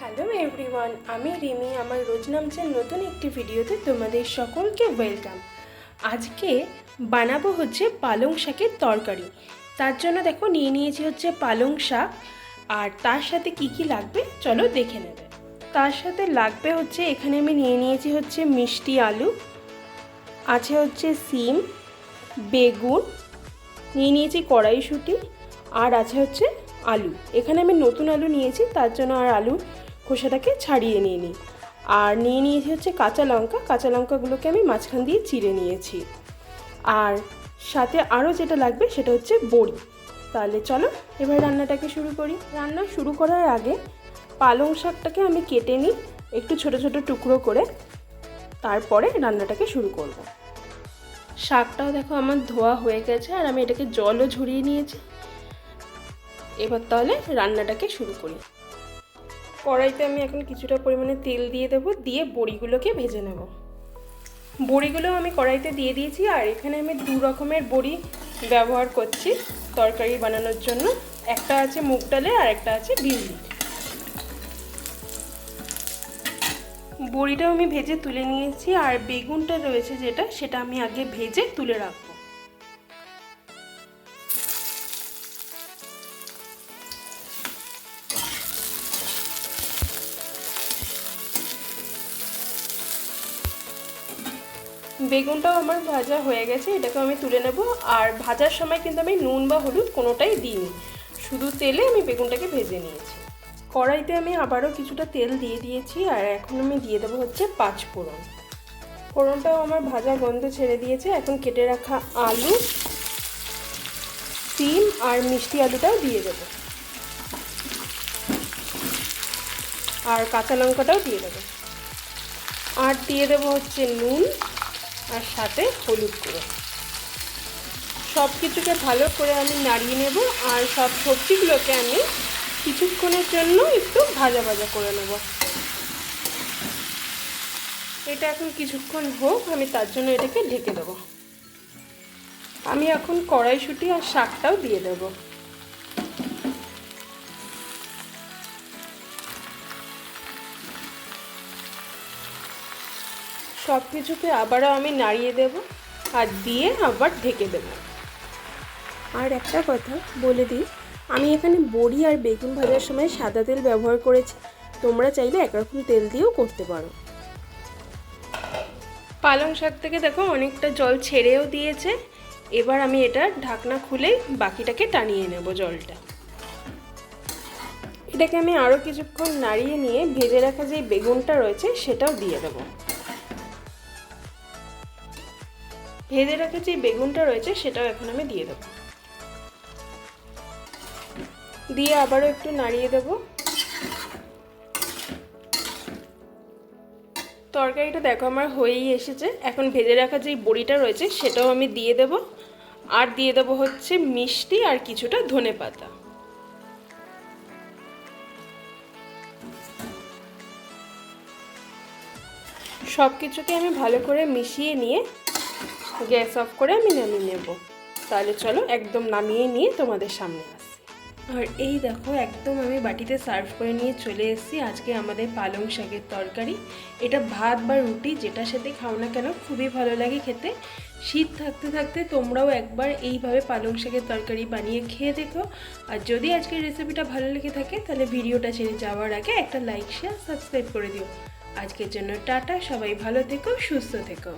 Hello everyone, আমি রিমি, আমার রোজ নামছেন নতুন একটি ভিডিওতে তোমাদের সকলকে ওয়েলকাম। আজকে বানাবো হচ্ছে পালং শাকের তরকারি। তার জন্য দেখো, নিয়ে নিয়েছি হচ্ছে পালং শাক। আর তার সাথে কি কি লাগবে, চলো দেখে নেবে। তার সাথে লাগবে হচ্ছে, এখানে আমি নিয়ে নিয়েছি হচ্ছে মিষ্টি আলু। আছে হচ্ছে সিম, বেগুন, নিয়ে নিয়েছি কড়াইশুঁটি, আর আছে হচ্ছে আলু। এখানে আমি নতুন আলু নিয়েছি, তার জন্য আর আলু খোসাটাকে ছাড়িয়ে নিয়ে নিই। আর নিয়ে নিয়েছি হচ্ছে কাঁচা লঙ্কা। কাঁচা লঙ্কাগুলোকে আমি মাঝখান দিয়ে চিড়ে নিয়েছি। আর সাথে আরও যেটা লাগবে সেটা হচ্ছে বড়ি। তাহলে চলো, এবার রান্নাটাকে শুরু করি। রান্না শুরু করার আগে পালং শাকটাকে আমি কেটে নিই একটু ছোট ছোট টুকরো করে। তারপরে রান্নাটাকে শুরু করব। শাকটাও দেখো আমার ধোয়া হয়ে গেছে আর আমি এটাকে জলও ঝরিয়ে নিয়েছি। এবার তাহলে রান্নাটাকে শুরু করি। কড়াইতে আমি এখন কিছুটা পরিমাণে তেল দিয়ে দেবো, দিয়ে বড়িগুলোকে ভেজে নেব। বড়িগুলো আমি কড়াইতে দিয়ে দিয়েছি, আর এখানে আমি দু রকমের বড়ি ব্যবহার করছি তরকারি বানানোর জন্য। একটা আছে মুগ ডালে আর একটা আছে বিউলির বড়িটাও আমি ভেজে তুলে নিয়েছি, আর বেগুনটা রয়েছে যেটা, সেটা আমি আগে ভেজে তুলে রাখব। বেগুনটাও আমার ভাজা হয়ে গেছে এটাকে আমি তুলে নেব। আর ভাজার সময় কিন্তু আমি নুন বা হলুদ কোনোটাই দিইনি। শুধু তেলে আমি বেগুনটাকে ভেজে নিয়েছি। কড়াইতে আমি আবারও কিছুটা তেল দিয়ে দিয়েছি, আর এখন আমি দিয়ে দেবো হচ্ছে পাঁচ ফোড়ন। ফোড়নটাও আমার ভাজা গন্ধ ছেড়ে দিয়েছে। এখন কেটে রাখা আলু, সিম আর মিষ্টি আলুটাও দিয়ে দেবো। আর কাঁচা লঙ্কাটাও দিয়ে দেবো। আর দিয়ে দেবো হচ্ছে নুন। আর সাথে হলুদ গুঁড়ো। সব কিছুকে ভালো করে আমি নাড়িয়ে নেব আর সব সবজিগুলোকে আমি কিছুক্ষণের জন্য একটু ভাজা ভাজা করে নেব। এটা এখন কিছুক্ষণ হোক, আমি তার জন্য এটাকে ঢেকে দেবো। আমি এখন কড়াইশুঁটি আর শাকটাও দিয়ে দেবো। সব কিছুকে আবারও আমি নাড়িয়ে দেব আর দিয়ে আবার ঢেকে দেব। আর একটা কথা বলে দিই আমি এখানে বড়ি আর বেগুন ভাজার সময় সাদা তেল ব্যবহার করেছি। তোমরা চাইলে একরকম তেল দিয়েও করতে পারো। পালং শাক থেকে দেখো অনেকটা জল ছেড়েও দিয়েছে। এবার আমি এটা ঢাকনা খুলে বাকিটাকে টানিয়ে নেব জলটা। এটাকে আমি আরও কিছুক্ষণ নাড়িয়ে নিয়ে ভেজে রাখা যে বেগুনটা রয়েছে সেটাও দিয়ে দেবো। ভেজে রাখা যে বেগুনটা রয়েছে, সেটাও এখন আমি দিয়ে দেবো। দিয়ে আবারও একটু নাড়িয়ে দেব। তরকারিটা দেখো আমার হয়েই এসেছে। এখন ভেজে রাখা যে বড়িটা রয়েছে, সেটাও আমি দিয়ে দেব। আর দিয়ে দেব হচ্ছে মিষ্টি আর কিছুটা ধনে পাতা। সব কিছুকে আমি ভালো করে মিশিয়ে নিয়ে গ্যাস অফ করে আমি নামিয়ে নেব। তাহলে চলো একদম নামিয়ে নিয়ে তোমাদের সামনে আসি। আর এই দেখো, একদম আমি বাটিতে সার্ভ করে নিয়ে চলে এসেছি। আজকে আমাদের পালং শাকের তরকারি। এটা ভাত বা রুটি, যেটার সাথে খাও না কেন, খুবই ভালো লাগে খেতে। শীত থাকতে থাকতে তোমরাও একবার এইভাবে পালং শাকের তরকারি বানিয়ে খেয়ে দেখো। আর যদি আজকের রেসিপিটা ভালো লেগে থাকে, তাহলে ভিডিওটা ছেড়ে যাওয়ার আগে একটা লাইক শেয়ার সাবস্ক্রাইব করে দিও। আজকের জন্য টাটা, সবাই ভালো থেকো, সুস্থ থেকো।